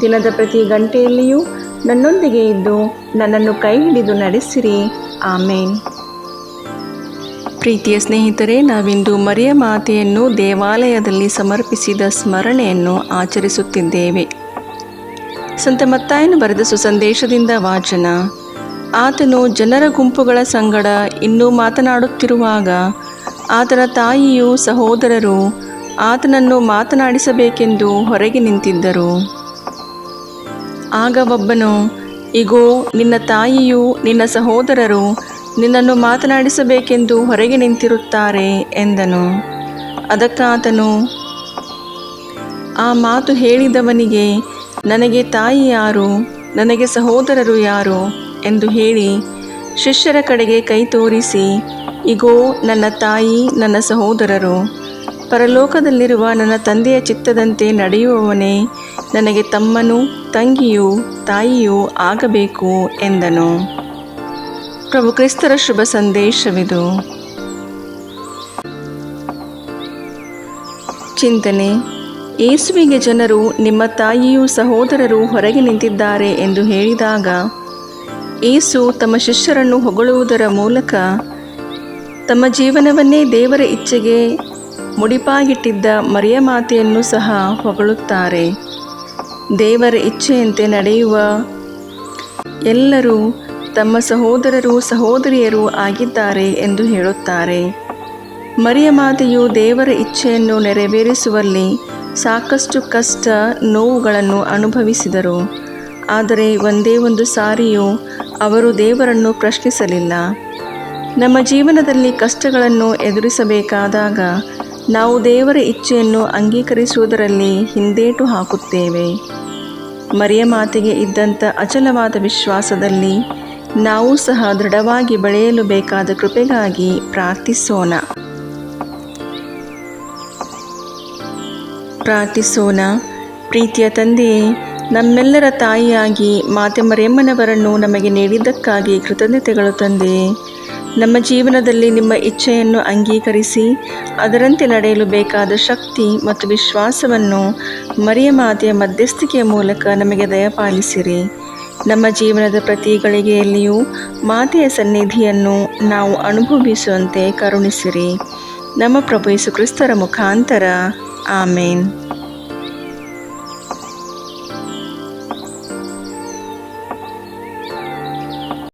ದಿನದ ಪ್ರತಿ ಗಂಟೆಯಲ್ಲಿಯೂ ನನ್ನೊಂದಿಗೆ ಇದ್ದು ನನ್ನನ್ನು ಕೈ ಹಿಡಿದು ನಡೆಸಿರಿ. ಆಮೇನ್. ಪ್ರೀತಿಯ ಸ್ನೇಹಿತರೆ, ನಾವಿಂದು ಮರಿಯ ಮಾತೆಯನ್ನು ದೇವಾಲಯದಲ್ಲಿ ಸಮರ್ಪಿಸಿದ ಸ್ಮರಣೆಯನ್ನು ಆಚರಿಸುತ್ತಿದ್ದೇವೆ. ಸಂತ ಮತ್ತಾಯನು ಬರೆದ ಸುಸಂದೇಶದಿಂದ ವಾಚನ. ಆತನು ಜನರ ಗುಂಪುಗಳ ಸಂಗಡ ಇನ್ನೂ ಮಾತನಾಡುತ್ತಿರುವಾಗ ಆತನ ತಾಯಿಯು ಸಹೋದರರು ಆತನನ್ನು ಮಾತನಾಡಿಸಬೇಕೆಂದು ಹೊರಗೆ ನಿಂತಿದ್ದರು. ಆಗ ಒಬ್ಬನು, ಇಗೋ, ನಿನ್ನ ತಾಯಿಯು ನಿನ್ನ ಸಹೋದರರು ನಿನ್ನನ್ನು ಮಾತನಾಡಿಸಬೇಕೆಂದು ಹೊರಗೆ ನಿಂತಿರುತ್ತಾರೆ ಎಂದನು. ಅದಕ್ಕಾತನು, ಆ ಮಾತು ಹೇಳಿದವನಿಗೆ ನನಗೆ ತಾಯಿ ಯಾರು, ನನಗೆ ಸಹೋದರರು ಯಾರು? ಎಂದು ಹೇಳಿ ಶಿಷ್ಯರ ಕಡೆಗೆ ಕೈ ತೋರಿಸಿ, ಇಗೋ, ನನ್ನ ತಾಯಿ, ನನ್ನ ಸಹೋದರರು, ಪರಲೋಕದಲ್ಲಿರುವ ನನ್ನ ತಂದೆಯ ಚಿತ್ತದಂತೆ ನಡೆಯುವವನೇ ನನಗೆ ತಮ್ಮನೂ, ತಂಗಿಯೂ, ತಾಯಿಯೂ ಆಗಬೇಕು ಎಂದನು. ಪ್ರಭು ಕ್ರಿಸ್ತರ ಶುಭ ಸಂದೇಶವಿದು. ಚಿಂತನೆ, ಯೇಸುವಿಗೆ ಜನರು, ನಿಮ್ಮ ತಾಯಿಯೂ ಸಹೋದರರು ಹೊರಗೆ ನಿಂತಿದ್ದಾರೆ ಎಂದು ಹೇಳಿದಾಗ ಏಸು ತಮ್ಮ ಶಿಷ್ಯರನ್ನು ಹೊಗಳುವುದರ ಮೂಲಕ ತಮ್ಮ ಜೀವನವನ್ನೇ ದೇವರ ಇಚ್ಛೆಗೆ ಮುಡಿಪಾಗಿಟ್ಟಿದ್ದ ಮರಿಯ ಮಾತೆಯನ್ನು ಸಹ ಹೊಗಳುತ್ತಾರೆ. ದೇವರ ಇಚ್ಛೆಯಂತೆ ನಡೆಯುವ ಎಲ್ಲರೂ ತಮ್ಮ ಸಹೋದರರು ಸಹೋದರಿಯರು ಆಗಿದ್ದಾರೆ ಎಂದು ಹೇಳುತ್ತಾರೆ. ಮರಿಯ ಮಾತೆಯು ದೇವರ ಇಚ್ಛೆಯನ್ನು ನೆರವೇರಿಸುವಲ್ಲಿ ಸಾಕಷ್ಟು ಕಷ್ಟ ನೋವುಗಳನ್ನು ಅನುಭವಿಸಿದರು. ಆದರೆ ಒಂದೇ ಒಂದು ಸಾರಿಯೂ ಅವರು ದೇವರನ್ನು ಪ್ರಶ್ನಿಸಲಿಲ್ಲ. ನಮ್ಮ ಜೀವನದಲ್ಲಿ ಕಷ್ಟಗಳನ್ನು ಎದುರಿಸಬೇಕಾದಾಗ ನಾವು ದೇವರ ಇಚ್ಛೆಯನ್ನು ಅಂಗೀಕರಿಸುವುದರಲ್ಲಿ ಹಿಂದೇಟು ಹಾಕುತ್ತೇವೆ. ಮರಿಯ ಮಾತಿಗೆ ಇದ್ದಂಥ ಅಚಲವಾದ ವಿಶ್ವಾಸದಲ್ಲಿ ನಾವು ಸಹ ದೃಢವಾಗಿ ಬೆಳೆಯಲು ಬೇಕಾದ ಕೃಪೆಗಾಗಿ ಪ್ರಾರ್ಥಿಸೋಣ. ಪ್ರಾರ್ಥಿಸೋಣ. ಪ್ರೀತಿಯ ತಂದೆಯೇ, ನಮ್ಮೆಲ್ಲರ ತಾಯಿಯಾಗಿ ಮಾತೆ ಮರಿಯಮ್ಮನವರನ್ನು ನಮಗೆ ನೀಡಿದ್ದಕ್ಕಾಗಿ ಕೃತಜ್ಞತೆಗಳು ತಂದೆಯೇ ನಮ್ಮ ಜೀವನದಲ್ಲಿ ನಿಮ್ಮ ಇಚ್ಛೆಯನ್ನು ಅಂಗೀಕರಿಸಿ, ಅದರಂತೆ ನಡೆಯಲು ಬೇಕಾದ ಶಕ್ತಿ ಮತ್ತು ವಿಶ್ವಾಸವನ್ನು ಮರಿಯ ಮಾತೆಯ ಮಧ್ಯಸ್ಥಿಕೆಯ ಮೂಲಕ ನಮಗೆ ದಯಪಾಲಿಸಿರಿ. ನಮ್ಮ ಜೀವನದ ಪ್ರತಿ ಗಳಿಗೆಯಲ್ಲಿಯೂ ಮಾತೆಯ ಸನ್ನಿಧಿಯನ್ನು ನಾವು ಅನುಭವಿಸುವಂತೆ ಕರುಣಿಸಿರಿ. ನಮ್ಮ ಪ್ರಭು ಯೇಸು ಕ್ರಿಸ್ತರ ಮುಖಾಂತರ. ಆಮೇನ್.